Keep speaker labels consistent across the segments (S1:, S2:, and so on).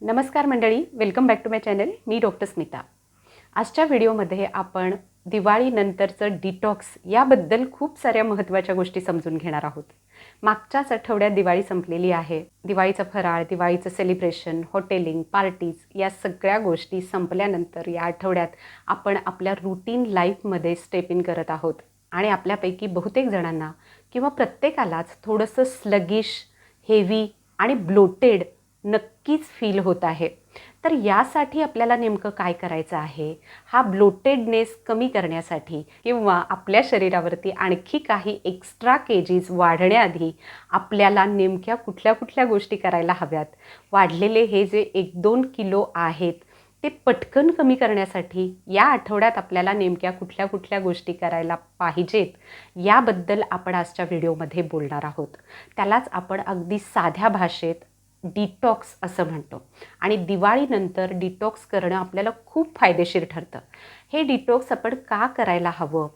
S1: नमस्कार मंडळी welcome back to my channel me doctor Smita. आजच्या व्हिडिओमध्ये आपण दिवाळीनंतरचं डिटॉक्स याबद्दल खूप साऱ्या महत्त्वाच्या गोष्टी समजून घेणार आहोत. मागच्याच आठवड्यात दिवाळी संपलेली आहे. दिवाळीचं फराळ दिवाळीचं सेलिब्रेशन हॉटेलिंग पार्टीज या सगळ्या गोष्टी संपल्यानंतर या आठवड्यात आपण आपल्या रुटीन लाईफमध्ये स्टेप इन करत आहोत. आणि आपल्यापैकी बहुतेक जणांना किंवा प्रत्येकालाच थोडंसं स्लगिश हेवी आणि ब्लोटेड नक्कीच फील होत आहे. तर यासाठी आपल्याला नेमकं काय करायचं आहे? हा ब्लोटेडनेस कमी करण्यासाठी किंवा आपल्या शरीरावरती आणखी काही एक्स्ट्रा केजीज वाढण्याआधी आपल्याला नेमक्या कुठल्या कुठल्या गोष्टी करायला हव्यात? वाढलेले हे जे एक दोन किलो आहेत ते पटकन कमी करण्यासाठी या आठवड्यात आपल्याला नेमक्या कुठल्या कुठल्या गोष्टी करायला पाहिजेत याबद्दल आपण आजच्या व्हिडिओमध्ये बोलणार आहोत. त्यालाच आपण अगदी साध्या भाषेत डिटॉक्स असं म्हणतो. आणि दिवाळीनंतर डिटॉक्स करणं आपल्याला खूप फायदेशीर ठरतं. हे डिटॉक्स आपण का करायला हवं?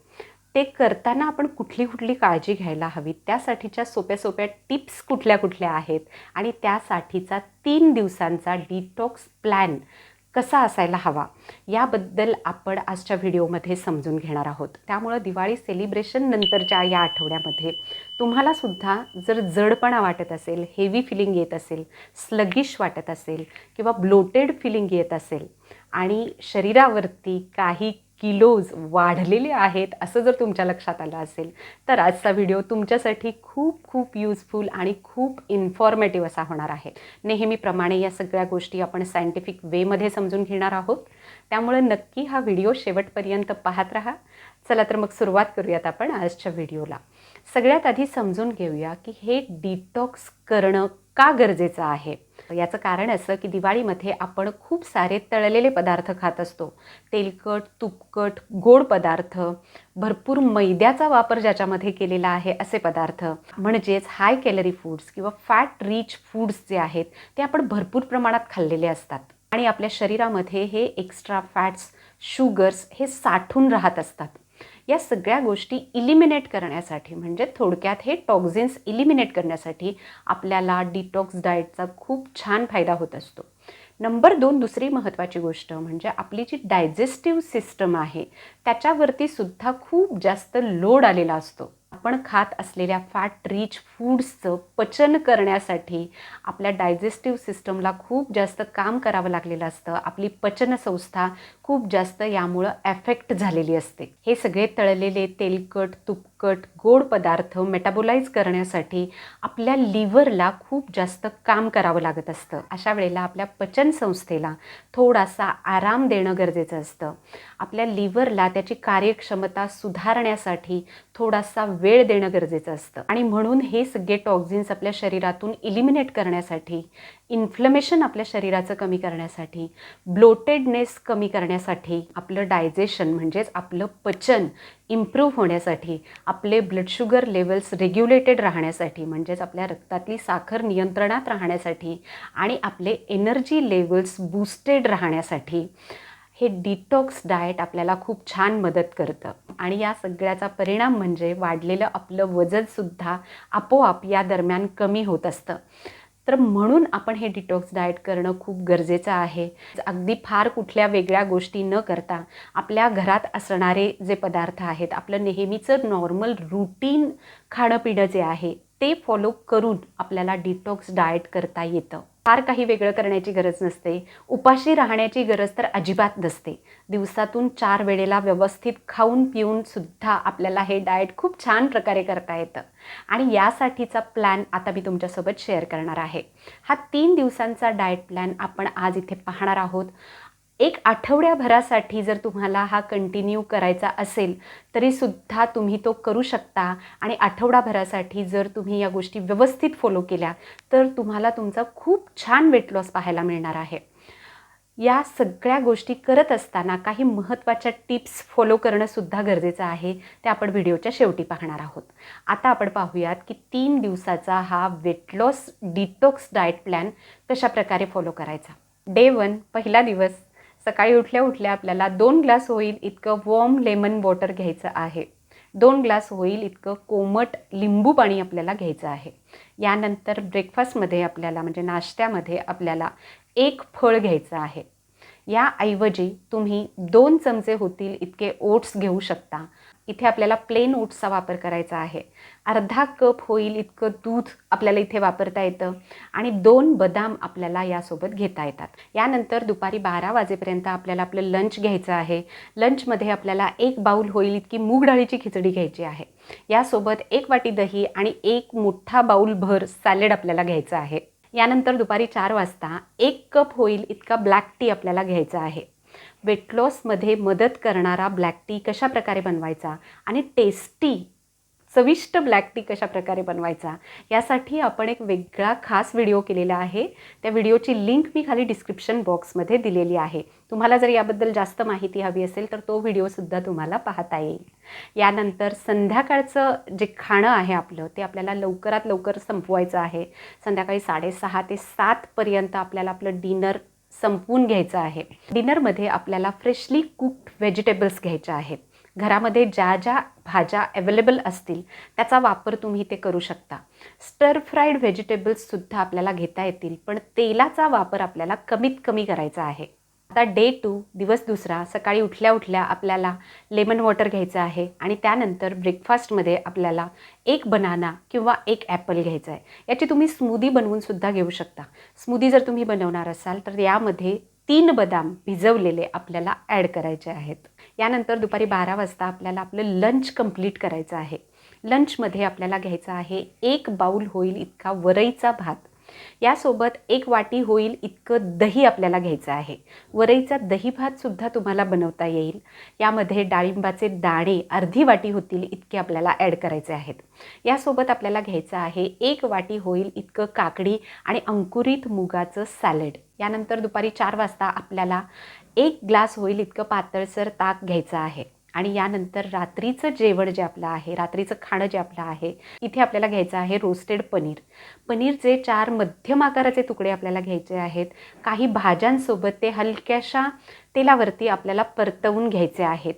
S1: ते करताना आपण कुठली कुठली काळजी घ्यायला हवी? त्यासाठीच्या सोप्या सोप्या टिप्स कुठल्या कुठल्या आहेत? आणि त्यासाठीचा तीन दिवसांचा डिटॉक्स प्लॅन कसा असायला हवा याबद्दल आपण आजच्या व्हिडिओमध्ये समजून घेणार आहोत. त्यामुळं दिवाळी सेलिब्रेशन नंतरच्या या आठवड्यामध्ये तुम्हाला सुद्धा जर जडपणा वाटत असेल हेवी फिलिंग येत असेल स्लगिश वाटत असेल किंवा ब्लोटेड फिलिंग येत असेल आणि शरीरावरती काही किलोज वाढलेले आहेत असं जर तुमच्या लक्षात आलं असेल तर आजचा व्हिडिओ तुमच्यासाठी खूप खूप यूजफुल आणि खूप इन्फॉर्मेटिव्ह असा होणार आहे. नेहमीप्रमाणे या सगळ्या गोष्टी आपण सायंटिफिक वेमध्ये समजून घेणार आहोत. त्यामुळे नक्की हा व्हिडिओ शेवटपर्यंत पाहत राहा. चला तर मग सुरुवात करूयात आपण आजच्या व्हिडिओला. सगळ्यात आधी समजून घेऊया की हे डिटॉक्स करणं का गरजेचं आहे? याचं कारण असं की दिवाळीमध्ये आपण खूप सारे तळलेले पदार्थ खात असतो. तेलकट तुपकट गोड पदार्थ भरपूर मैद्याचा वापर ज्याच्यामध्ये केलेला आहे असे पदार्थ. म्हणजेच हाय कॅलरी फूड्स किंवा फॅट रिच फूड्स जे आहेत ते आपण भरपूर प्रमाणात खाल्लेले असतात. आणि आपल्या शरीरामध्ये हे एक्स्ट्रा फॅट्स शुगर्स हे साठून राहत असतात. या सगळ्या गोष्टी इलिमिनेट करण्यासाठी म्हणजे थोडक्यात हे टॉक्झिन्स इलिमिनेट करण्यासाठी आपल्याला डिटॉक्स डाएटचा खूप छान फायदा होत असतो. नंबर दोन दुसरी महत्त्वाची गोष्ट म्हणजे आपली जी डायजेस्टिव्ह सिस्टम आहे त्याच्यावरती सुद्धा खूप जास्त लोड आलेला असतो. आपण खात असलेल्या फॅट रिच फूड्सचं पचन करण्यासाठी आपल्या डायजेस्टिव्ह सिस्टमला खूप जास्त काम करावं लागलेलं असतं. आपली पचनसंस्था खूप जास्त यामुळं ॲफेक्ट झालेली असते. हे सगळे तळलेले तेलकट तुप तिखट गोड पदार्थ मेटाबोलाइज करण्यासाठी आपल्या लिव्हरला खूप जास्त काम करावं लागत असतं. अशा वेळेला आपल्या पचनसंस्थेला थोडासा आराम देणं गरजेचं असतं. आपल्या लिव्हरला त्याची कार्यक्षमता सुधारण्यासाठी थोडासा वेळ देणं गरजेचं असतं. आणि म्हणून हे सगळे टॉक्झिन्स आपल्या शरीरातून इलिमिनेट करण्यासाठी इन्फ्लमेशन आपल्या शरीराचं कमी करण्यासाठी ब्लोटेडनेस कमी करण्यासाठी आपलं डायजेशन म्हणजेच आपलं पचन इम्प्रूव्ह होण्यासाठी आपले ब्लड शुगर लेवल्स रेग्युलेटेड राहण्यासाठी म्हणजेच आपल्या रक्तातली साखर नियंत्रणात राहण्यासाठी आणि आपले एनर्जी लेवल्स बूस्टेड राहण्यासाठी हे डिटॉक्स डाएट आपल्याला खूप छान मदत करतं. आणि या सगळ्याचा परिणाम म्हणजे वाढलेलं आपलं वजनसुद्धा आपोआप या दरम्यान कमी होत असतं. तर म्हणून आपण हे डिटॉक्स डाएट करणं खूप गरजेचं आहे. अगदी फार कुठल्या वेगळ्या गोष्टी न करता आपल्या घरात असणारे जे पदार्थ आहेत आपलं नेहमीचं नॉर्मल रुटीन खाणं पिणं जे आहे ते फॉलो करून आपल्याला डिटॉक्स डाएट करता येतं. फार काही वेगळं करण्याची गरज नसते. उपाशी राहण्याची गरज तर अजिबात नसते. दिवसातून चार वेळेला व्यवस्थित खाऊन पिऊन सुद्धा आपल्याला हे डाएट खूप छान प्रकारे करता येतं. आणि यासाठीचा प्लॅन आता मी तुमच्यासोबत शेअर करणार आहे. हा तीन दिवसांचा डाएट प्लॅन आपण आज इथे पाहणार आहोत. एक आठवड्याभरासाठी जर तुम्हाला हा कंटिन्यू करायचा असेल तरीसुद्धा तुम्ही तो करू शकता. आणि आठवडाभरासाठी जर तुम्ही या गोष्टी व्यवस्थित फॉलो केल्या तर तुम्हाला तुमचा खूप छान वेट लॉस पाहायला मिळणार आहे. या सगळ्या गोष्टी करत असताना काही महत्त्वाच्या टिप्स फॉलो करणंसुद्धा गरजेचं आहे. ते आपण व्हिडिओच्या शेवटी पाहणार आहोत. आता आपण पाहूयात की तीन दिवसाचा हा weight loss detox diet plan कशा प्रकारे फॉलो करायचा? डे वन पहिला दिवस सकाळी उठल्या उठल्या आपल्याला दोन ग्लास होईल इतकं वॉर्म लेमन वॉटर घ्यायचं आहे. दोन ग्लास होईल इतकं कोमट लिंबू पाणी आपल्याला घ्यायचं आहे. यानंतर ब्रेकफास्टमध्ये आपल्याला म्हणजे नाश्त्यामध्ये आपल्याला एक फळ घ्यायचं आहे. याऐवजी तुम्ही दोन चमचे होतील इतके ओट्स घेऊ शकता. इथे आपल्याला प्लेन ओट्सचा वापर करायचा आहे. अर्धा कप होईल इतकं दूध आपल्याला इथे वापरता येतं. आणि दोन बदाम आपल्याला यासोबत घेता येतात. यानंतर दुपारी बारा वाजेपर्यंत आपल्याला आपलं लंच घ्यायचं आहे. लंचमध्ये आपल्याला एक बाऊल होईल इतकी मूग डाळीची खिचडी घ्यायची आहे. यासोबत एक वाटी दही आणि एक मोठा बाऊल भर सॅलेड आपल्याला घ्यायचं आहे. यानंतर दुपारी चार वाजता एक कप होईल इतका ब्लॅक टी आपल्याला घ्यायचा आहे. वेट लॉसमध्ये मदत करणारा ब्लॅक टी कशा प्रकारे बनवायचा? आणि टेस्टी चविष्ट ब्लॅक टी कशा प्रकारे बनवायचा? यासाठी आपण एक वेगळा खास व्हिडिओ केलेला आहे. त्या व्हिडिओची लिंक मी खाली डिस्क्रिप्शन बॉक्समध्ये दिलेली आहे. तुम्हाला जर याबद्दल जास्त माहिती हवी असेल तर तो व्हिडिओसुद्धा तुम्हाला पाहता येईल. यानंतर संध्याकाळचं जे खाणं आहे आपलं ते आपल्याला लवकरात लवकर संपवायचं आहे. संध्याकाळी साडेसहा ते सातपर्यंत आपल्याला आपलं डिनर संपवून घ्यायचं आहे. डिनरमध्ये आपल्याला फ्रेशली कुक्ड व्हेजिटेबल्स घ्यायच्या आहेत घरामध्ये ज्या ज्या भाज्या अवेलेबल असतील त्याचा वापर तुम्ही ते करू शकता. स्टर फ्राईड व्हेजिटेबल्ससुद्धा आपल्याला घेता येतील पण तेलाचा वापर आपल्याला कमीत कमी करायचा आहे. आता डे टू दिवस दुसरा सकाळी उठल्या उठल्या आपल्याला लेमन वॉटर घ्यायचं आहे आणि त्यानंतर ब्रेकफास्टमध्ये आपल्याला एक बनाना किंवा एक ॲपल घ्यायचा आहे. याची तुम्ही स्मूदी बनवून सुद्धा घेऊ शकता. स्मूदी जर तुम्ही बनवणार असाल तर यामध्ये तीन बदाम भिजवलेले आपल्याला ॲड करायचे आहेत. यानंतर दुपारी बारा वाजता आपल्याला आपलं लंच कंप्लीट करायचं आहे. लंचमध्ये आपल्याला घ्यायचं आहे एक बाऊल होईल इतका वरईचा भात. यासोबत एक वाटी होईल इतकं दही आपल्याला घ्यायचं आहे. वरईचा दही भातसुद्धा तुम्हाला बनवता येईल. यामध्ये डाळिंबाचे दाणे अर्धी वाटी होतील इतके आपल्याला ॲड करायचे आहेत. यासोबत आपल्याला घ्यायचं आहे एक वाटी होईल इतकं काकडी आणि अंकुरित मुगाचं सॅलड यानंतर दुपारी चार वाजता आपल्याला एक ग्लास होईल इतकं पातळसर ताक घ्यायचं आहे. आणि यानंतर रात्रीचं जेवण जे आपलं आहे रात्रीचं खाणं जे आपलं आहे इथे आपल्याला घ्यायचं आहे रोस्टेड पनीर. पनीरचे चार मध्यम आकाराचे तुकडे आपल्याला घ्यायचे आहेत. काही भाज्यांसोबत ते हलक्याशा तेलावरती आपल्याला परतवून घ्यायचे आहेत.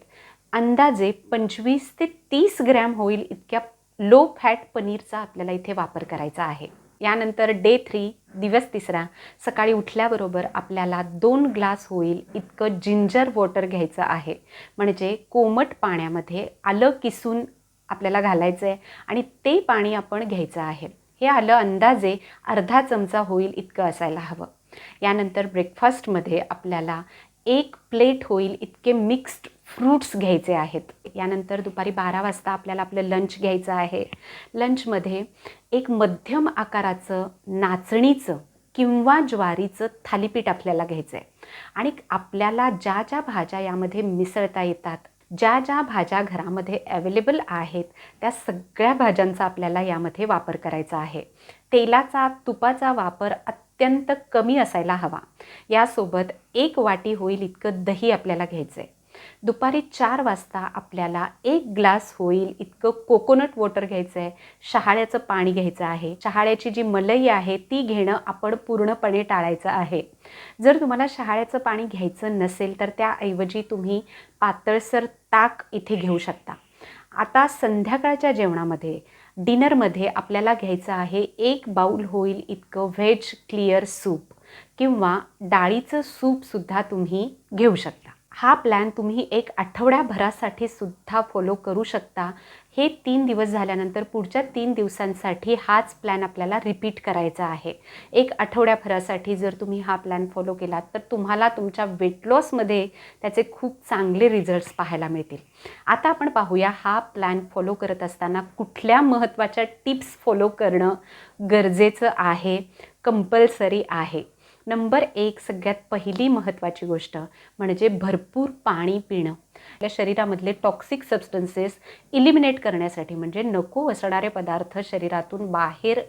S1: अंदाजे पंचवीस ते तीस ग्रॅम होईल इतक्या लो फॅट पनीरचा आपल्याला इथे वापर करायचा आहे. यानंतर डे थ्री दिवस तिसरा सकाळी उठल्याबरोबर आपल्याला दोन ग्लास होईल इतकं जिंजर वॉटर घ्यायचं आहे. म्हणजे कोमट पाण्यामध्ये आलं किसून आपल्याला घालायचं आहे आणि ते पाणी आपण घ्यायचं आहे. हे आलं अंदाजे अर्धा चमचा होईल इतकं असायला हवं. यानंतर ब्रेकफास्टमध्ये आपल्याला एक प्लेट होईल इतके मिक्स्ड फ्रूट्स घ्यायचे आहेत. यानंतर दुपारी बारा वाजता आपल्याला आपलं लंच घ्यायचं आहे. लंचमध्ये एक मध्यम आकाराचं नाचणीचं किंवा ज्वारीचं थालीपीठ आपल्याला घ्यायचं आहे. आणि आपल्याला ज्या ज्या भाज्या यामध्ये मिसळता येतात ज्या ज्या भाज्या घरामध्ये अवेलेबल आहेत त्या सगळ्या भाज्यांचा आपल्याला यामध्ये वापर करायचा आहे. तेलाचा तुपाचा वापर अत्यंत कमी असायला हवा. यासोबत एक वाटी होईल इतकं दही आपल्याला घ्यायचं आहे दुपारी चार वाजता आपल्याला एक ग्लास होईल इतकं कोकोनट वॉटर घ्यायचं आहे शहाळ्याचं पाणी घ्यायचं आहे. शहाळ्याची जी मलई आहे ती घेणं आपण पूर्णपणे टाळायचं आहे. जर तुम्हाला शहाळ्याचं पाणी घ्यायचं नसेल तर त्याऐवजी तुम्ही पातळसर ताक इथे घेऊ शकता. आता संध्याकाळच्या जेवणामध्ये डिनरमध्ये आपल्याला घ्यायचं आहे एक बाऊल होईल इतकं व्हेज क्लिअर सूप किंवा डाळीचं सूपसुद्धा तुम्ही घेऊ शकता. हा प्लॅन तुम्ही एक आठवड्याभरासाठी सुद्धा फॉलो करू शकता. हे तीन दिवस झाल्यानंतर पुढच्या तीन दिवसांसाठी हाच प्लॅन आपल्याला रिपीट करायचा आहे. एक आठवड्याभरासाठी जर तुम्ही हा प्लॅन फॉलो केलात तर तुम्हाला तुमच्या वेट लॉसमध्ये त्याचे खूप चांगले रिझल्ट्स पाहायला मिळतील. आता आपण पाहूया हा प्लॅन फॉलो करत असताना कुठल्या महत्त्वाच्या टिप्स फॉलो करणं गरजेचं आहे कंपल्सरी आहे. नंबर एक सगळ्यात पहिली महत्त्वाची गोष्ट म्हणजे भरपूर पाणी पिणं. आपल्या शरीरामधले टॉक्सिक सबस्टन्सेस इलिमिनेट करण्यासाठी म्हणजे नको असणारे पदार्थ शरीरातून बाहेर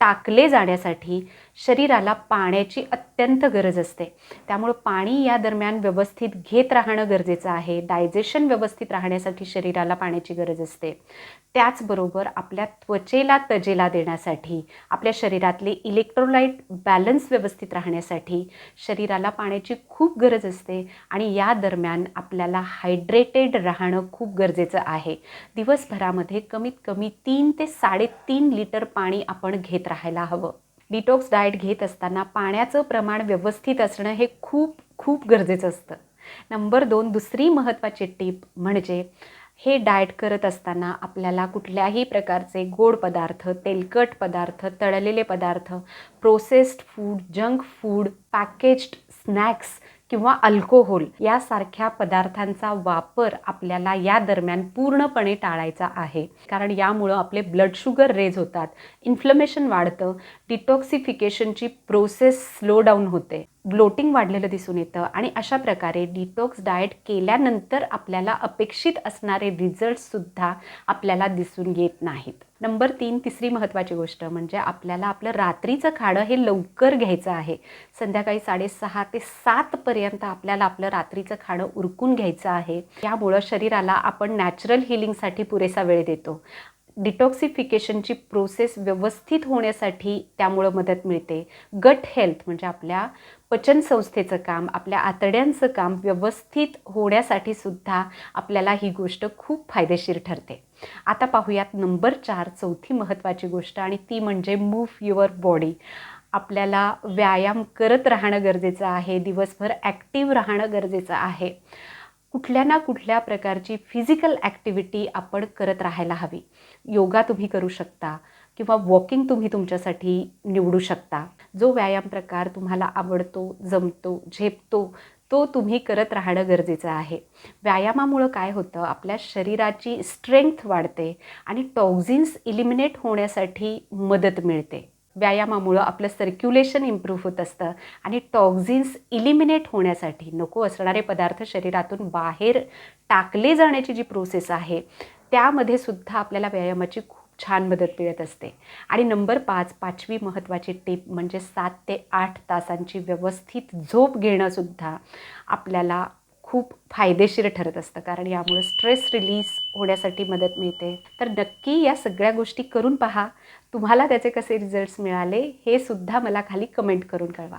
S1: टाकले जाण्यासाठी शरीराला पाण्याची अत्यंत गरज असते. त्यामुळं पाणी या दरम्यान व्यवस्थित घेत राहणं गरजेचं आहे. डायजेशन व्यवस्थित राहण्यासाठी शरीराला पाण्याची गरज असते. त्याचबरोबर आपल्या त्वचेला तजेला देण्यासाठी आपल्या शरीरातले इलेक्ट्रोलाइट बॅलन्स व्यवस्थित राहण्यासाठी शरीराला पाण्याची खूप गरज असते आणि या दरम्यान आपल्याला हायड्रेटेड राहणं खूप गरजेचं आहे. दिवसभरामध्ये कमीत कमी तीन ते साडेतीन लिटर पाणी आपण घेत राहायला हवं. डिटॉक्स डाएट घेत असताना पाण्याचं प्रमाण व्यवस्थित असणं हे खूप खूप गरजेचं असतं. नंबर दोन दुसरी महत्त्वाची टीप म्हणजे हे डाएट करत असताना आपल्याला कुठल्याही प्रकारचे गोड पदार्थ तेलकट पदार्थ तळलेले पदार्थ processed food junk food packaged snacks किंवा अल्कोहोल यासारख्या पदार्थांचा वापर आपल्याला या दरम्यान पूर्णपणे टाळायचा आहे. कारण यामुळं आपले ब्लड शुगर रेज होतात. इन्फ्लमेशन वाढतं. डिटॉक्सिफिकेशनची प्रोसेस स्लो डाऊन होते. ब्लोटिंग वाढलेलं दिसून येतं आणि अशा प्रकारे डिटॉक्स डाएट केल्यानंतर आपल्याला अपेक्षित असणारे रिझल्टसुद्धा आपल्याला दिसून येत नाहीत. नंबर तीन तिसरी महत्त्वाची गोष्ट म्हणजे आपल्याला आपलं रात्रीचं खाणं हे लवकर घ्यायचं आहे. संध्याकाळी साडेसहा ते सातपर्यंत आपल्याला आपलं रात्रीचं खाणं उरकून घ्यायचं आहे. यामुळं शरीराला आपण नॅचरल हिलिंगसाठी पुरेसा वेळ देतो. डिटॉक्सिफिकेशनची प्रोसेस व्यवस्थित होण्यासाठी त्यामुळं मदत मिळते. गट हेल्थ म्हणजे आपल्या पचनसंस्थेचं काम आपल्या आतड्यांचं काम व्यवस्थित होण्यासाठी सुद्धा आपल्याला ही गोष्ट खूप फायदेशीर ठरते. आता पाहूयात नंबर चार चौथी महत्त्वाची गोष्ट आणि ती म्हणजे मूव्ह युअर बॉडी. आपल्याला व्यायाम करत राहणं गरजेचं आहे दिवसभर ॲक्टिव्ह राहणं गरजेचं आहे. कुठल्या ना कुठल्या प्रकारची फिजिकल ॲक्टिव्हिटी आपण करत राहायला हवी. योगा तुम्ही करू शकता किंवा वॉकिंग तुम्ही तुमच्यासाठी निवडू शकता. जो व्यायाम प्रकार तुम्हाला आवडतो जमतो झेपतो तो तुम्ही करत राहणं गरजेचं आहे. व्यायामामुळं काय होतं? आपल्या शरीराची स्ट्रेंथ वाढते आणि टॉक्झिन्स इलिमिनेट होण्यासाठी मदत मिळते. व्यायामामुळं आपलं सर्क्युलेशन इम्प्रूव्ह होत असतं. आणि टॉक्झिन्स इलिमिनेट होण्यासाठी नको असणारे पदार्थ शरीरातून बाहेर टाकले जाण्याची जी प्रोसेस आहे त्यामध्ये सुद्धा आपल्याला व्यायामाची खूप छान मदत मिळत असते. आणि नंबर पाच पाचवी महत्त्वाची टीप म्हणजे सात ते आठ तासांची व्यवस्थित झोप घेणंसुद्धा आपल्याला खूप फायदेशीर ठरत असतं. कारण यामुळे स्ट्रेस रिलीज होण्यासाठी मदत मिळते. तर नक्की या सगळ्या गोष्टी करून पहा. तुम्हाला त्याचे कसे रिझल्ट्स मिळाले हे सुद्धा मला खाली कमेंट करून कळवा.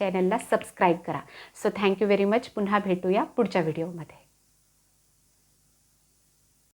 S1: चॅनलला सबस्क्राईब करा. सो थँक्यू व्हेरी मच पुन्हा भेटूया पुढच्या व्हिडिओमध्ये